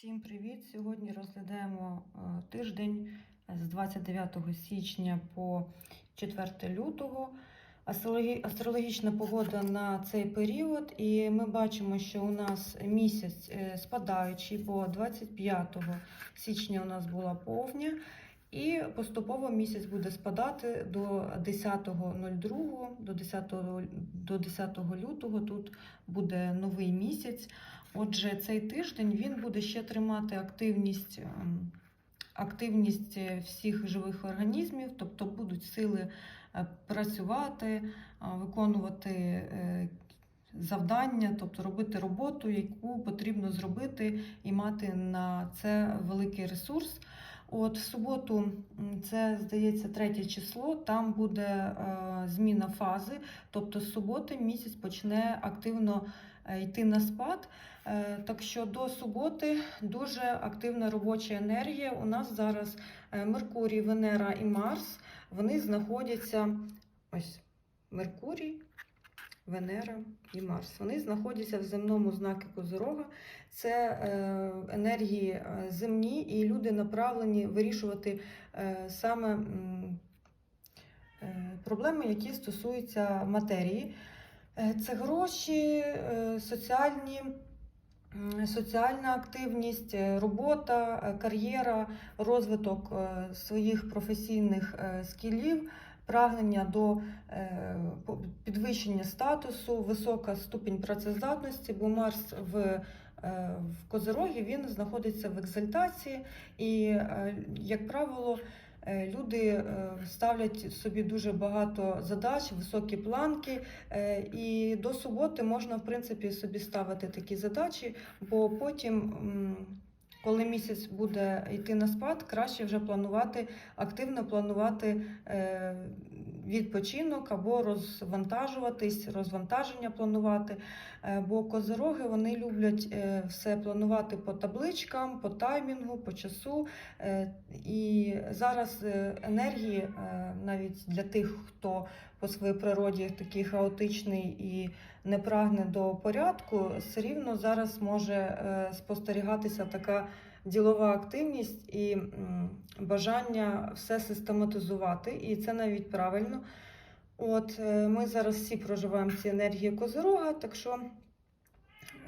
Всім привіт! Сьогодні розглядаємо е, тиждень з 29 січня по 4 лютого. Астрологі- Астрологічна погода на цей період, і ми бачимо, що у нас місяць е, спадаючий, бо 25 січня у нас була повня, і поступово місяць буде спадати до 10.02, до 10, до 10 лютого. Тут буде новий місяць. Отже, цей тиждень він буде ще тримати активність, ем, активність е, всіх живих організмів, тобто будуть сили е, працювати, виконувати е, завдання, тобто робити роботу, яку потрібно зробити і мати на це великий ресурс. От в суботу, це здається третє число, там буде е, зміна фази, тобто з суботи місяць почне активно е, йти на спад. Е, Так що до суботи дуже активна робоча енергія. У нас зараз е, Меркурій, Венера і Марс. Вони знаходяться ось Меркурій, Венера і Марс. Вони знаходяться в земному знаку Козирога. Це е, енергії е, земні, і люди направлені вирішувати е, саме проблеми, які стосуються матерії. Це гроші, соціальні. Соціальна активність, робота, кар'єра, розвиток своїх професійних скілів, прагнення до е, підвищення статусу, висока ступінь працездатності, бо Марс в, е, в Козирогі він знаходиться в екзальтації, і, е, як правило, люди ставлять собі дуже багато задач, високі планки, і до суботи можна, в принципі, собі ставити такі задачі, бо потім. Коли місяць буде йти на спад, краще вже планувати, активно планувати е, відпочинок або розвантажуватись, розвантаження планувати. Е, бо козироги вони люблять е, все планувати по табличкам, по таймінгу, по часу. Е, і зараз енергії навіть для тих, хто по своїй природі такий хаотичний і не прагне до порядку, все рівно зараз може спостерігатися така ділова активність і бажання все систематизувати, і це навіть правильно. От е, ми зараз всі проживаємо ці енергії Козирога, так що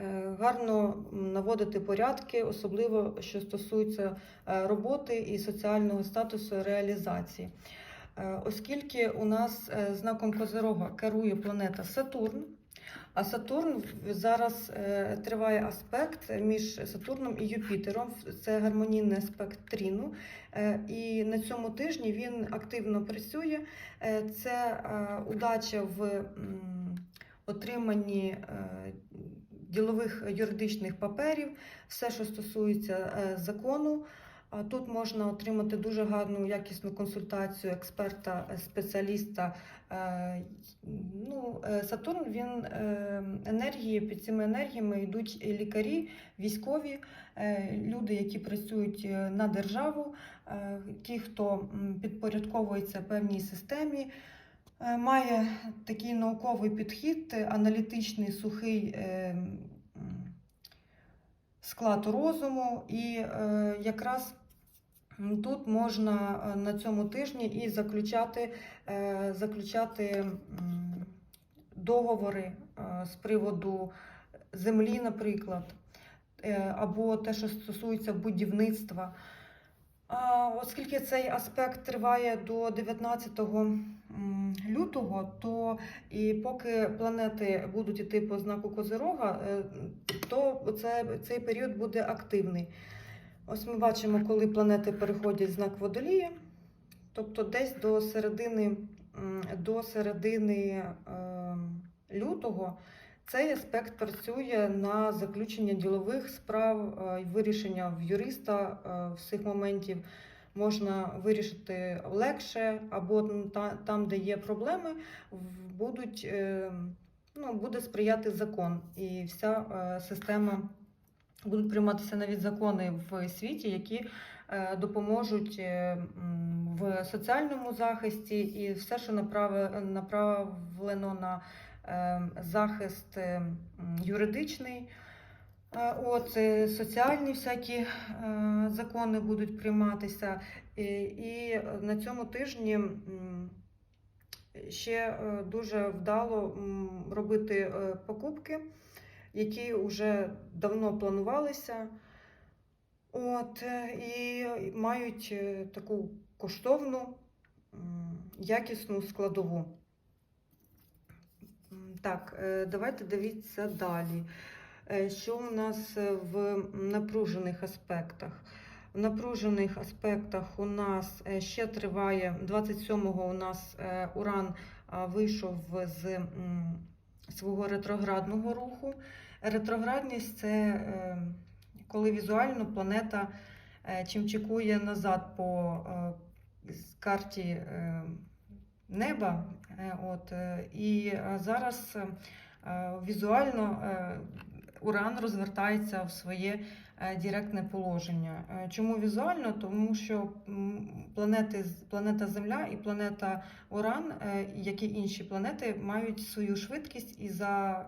е, гарно наводити порядки, особливо що стосується е, роботи і соціального статусу реалізації. Оскільки у нас знаком Козирога керує планета Сатурн, а Сатурн зараз е, триває аспект між Сатурном і Юпітером. Це гармонійний аспект Тріну. Е, І на цьому тижні він активно працює. Е, Це удача в отриманні ділових юридичних паперів, все, що стосується закону. Тут можна отримати дуже гарну якісну консультацію експерта, е, спеціаліста. Е, Ну, е, Сатурн він енергії під цими енергіями йдуть лікарі, військові, люди, які працюють на державу, ті, хто підпорядковується певній системі. Має такий науковий підхід, аналітичний, сухий склад розуму, і якраз тут можна е, на цьому тижні і заключати, е, заключати договори е, з приводу землі, наприклад, або те, що стосується будівництва. Оскільки цей аспект триває до 19 лютого, то і поки планети будуть йти по знаку Козирога, то це, цей період буде активний. Ось ми бачимо, коли планети переходять знак водолія, тобто десь до середини, до середини е, лютого цей аспект працює на заключення ділових справ е, вирішення в юриста е, всіх моментів. Можна вирішити легше, або там, де є проблеми, будуть, ну, буде сприяти закон, і вся система будуть прийматися навіть закони в світі, які е, допоможуть е, в соціальному захисті, і все, що направлено на е, захист юридичний. От соціальні всякі закони будуть прийматися, і, на цьому тижні ще дуже вдало робити покупки, які вже давно планувалися. От, е, і мають е, таку коштовну, якісну складову. Так, е, давайте дивіться далі. Що у нас в напружених аспектах? В напружених аспектах у нас ще триває 27-го у нас Уран вийшов з свого ретроградного руху. Ретроградність це е, коли візуально планета е, чимчикує назад по е, карті неба. От, і зараз візуально Уран розвертається в своє е, директне положення. Е, Чому візуально? Тому що планети, планета Земля і планета Уран, е, як і інші планети, мають свою швидкість, і за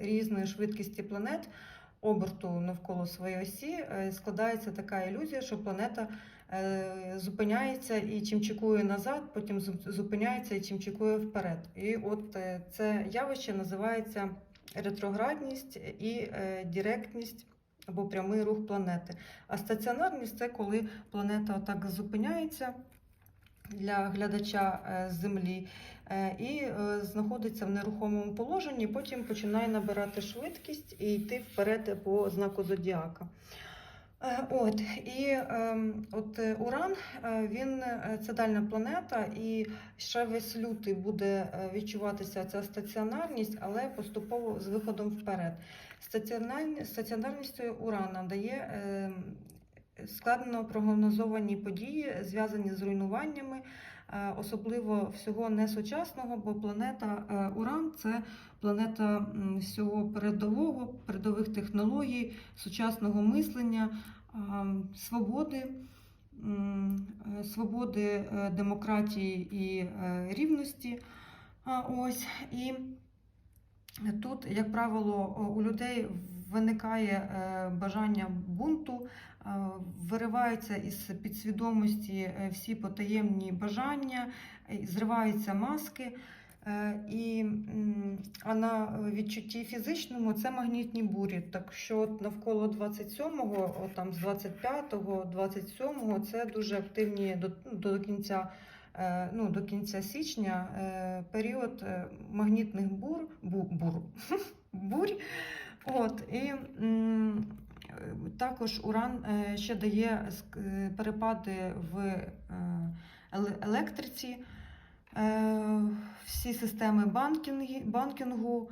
різної швидкості планет оберту навколо своєї осі складається така ілюзія, що планета зупиняється і чимчикує назад, потім зупиняється і чимчикує вперед. І от це явище називається ретроградність і е, директність або прямий рух планети. А стаціонарність це коли планета отак зупиняється для глядача е, Землі е, і знаходиться в нерухомому положенні, потім починає набирати швидкість і йти вперед по знаку зодіака. Е, От і ем, от е, Уран е, він це дальня планета, і ще весь лютий буде відчуватися ця стаціонарність, але поступово з виходом вперед. Стаціонарні- стаціонарністю Урана дає ем, складно прогнозовані події, зв'язані з руйнуваннями, особливо всього несучасного, бо планета е, Уран це планета всього передового, передових технологій, сучасного мислення, свободи, е, свободи е, демократії і е, рівності. Ось і тут, як правило, у людей виникає е, бажання бунту, е, вириваються із підсвідомості е, всі потаємні бажання, зриваються маски. І, а на відчутті фізичному це магнітні бурі. Так що навколо 27-го, от там з 25-го, 27-го це дуже активні до, до кінця. Ну, до кінця січня період магнітних бур, бу, бур, бурь. От, і також Уран е, ще дає е, перепади в е, електриці, всі системи банкінгу,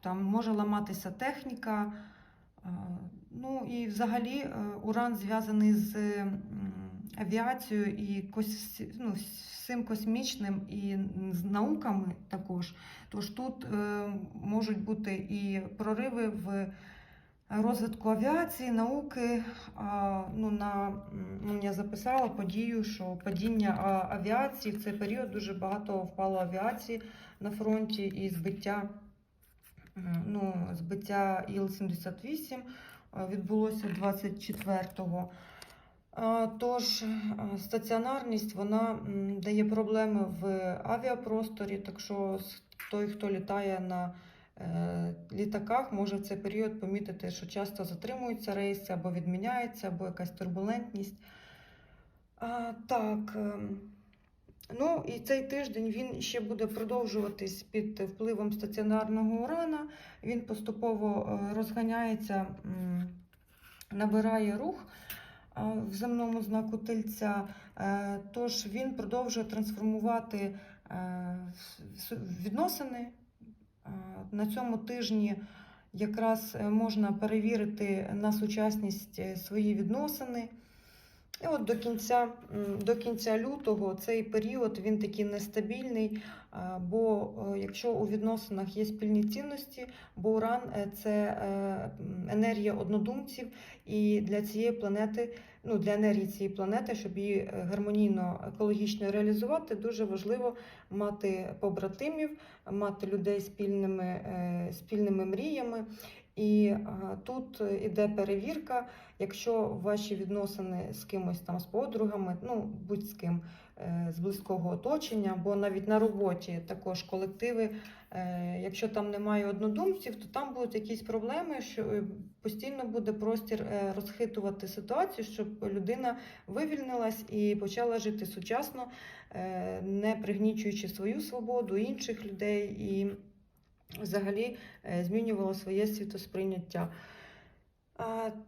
там може ламатися техніка. Ну і взагалі Уран зв'язаний з м, авіацією і кос, ну, всім космічним і з науками також. Тож тут е, можуть бути і прориви в розвитку авіації, науки. А, ну, на, ну, я записала подію, що падіння авіації в цей період дуже багато впало авіації на фронті і збиття, ну, збиття Іл-78 е, відбулося 24-го. Тож стаціонарність вона дає проблеми в авіапросторі, так що той, хто літає на е, літаках, може в цей період помітити, що часто затримуються рейси або відміняються, або якась турбулентність. А, так. ем, Ну і цей тиждень він ще буде продовжуватись під впливом стаціонарного урана. Він поступово е, розганяється, набирає рух в земному знаку тельця. Е, Тож він продовжує трансформувати е, відносини. Е, На цьому тижні якраз е, можна перевірити на сучасність е, свої відносини. І от до кінця, до кінця лютого цей період він такий нестабільний, бо е, якщо у відносинах є спільні цінності, бо уран е, це е, енергія однодумців, і для цієї планети, ну для енергії цієї планети, щоб її е, гармонійно екологічно реалізувати, дуже важливо мати побратимів, мати людей спільними, е, спільними мріями. І е, тут іде перевірка, якщо ваші відносини з кимось там з подругами, ну будь з ким з близького оточення, або навіть на роботі також колективи. Е, Якщо там немає однодумців, то там будуть якісь проблеми, що е, постійно буде простір е, розхитувати ситуацію, щоб людина вивільнилась і почала жити сучасно, не пригнічуючи свою свободу інших людей і взагалі змінювала своє світосприйняття.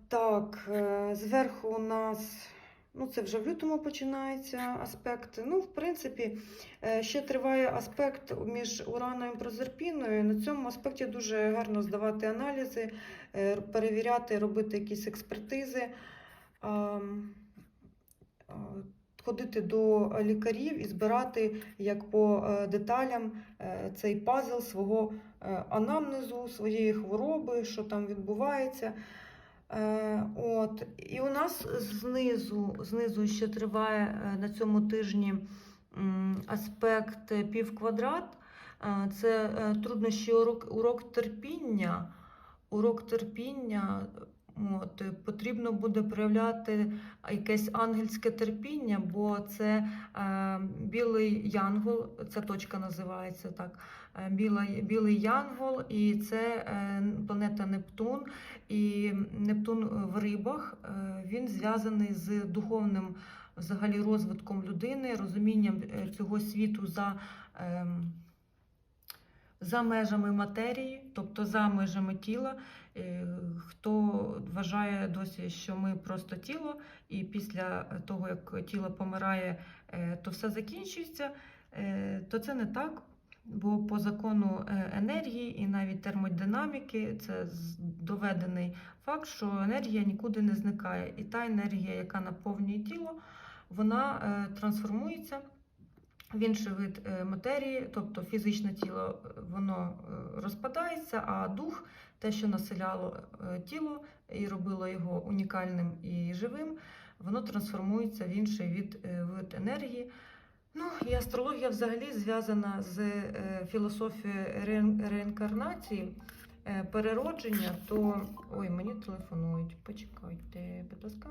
Так, зверху у нас, ну це вже в лютому починається аспект. Ну, в принципі, е, ще триває аспект між Ураною і Прозерпіною. На цьому аспекті дуже гарно здавати аналізи, е, перевіряти, робити якісь експертизи. Ходити до лікарів і збирати як по е, деталям цей пазл свого анамнезу, своєї хвороби, що там відбувається. Е, От. І у нас знизу, знизу ще триває е, на цьому тижні аспект півквадрат. Е, Це труднощі урок, урок терпіння. Урок терпіння. От, потрібно буде проявляти якесь ангельське терпіння, бо це е, білий янгол, ця точка називається так. Е, білий янгол, і це е, планета Нептун. І Нептун в рибах е, він зв'язаний з духовним взагалі розвитком людини, розумінням цього світу за. ем, за межами матерії, тобто за межами тіла. Хто вважає досі, що ми просто тіло, і після того, як тіло помирає, то все закінчується, то це не так. Бо по закону е, енергії і навіть термодинаміки це доведений факт, що енергія нікуди не зникає. І та енергія, яка наповнює тіло, вона е, трансформується в інший вид е, матерії, тобто фізичне тіло воно розпадається, а дух, те, що населяло тіло і робило його унікальним і живим, воно трансформується в інший від, е, вид енергії. Ну, і астрологія взагалі зв'язана з е, філософією реін- реінкарнації, е, переродження, то ой, мені телефонують. Почекайте, будь ласка.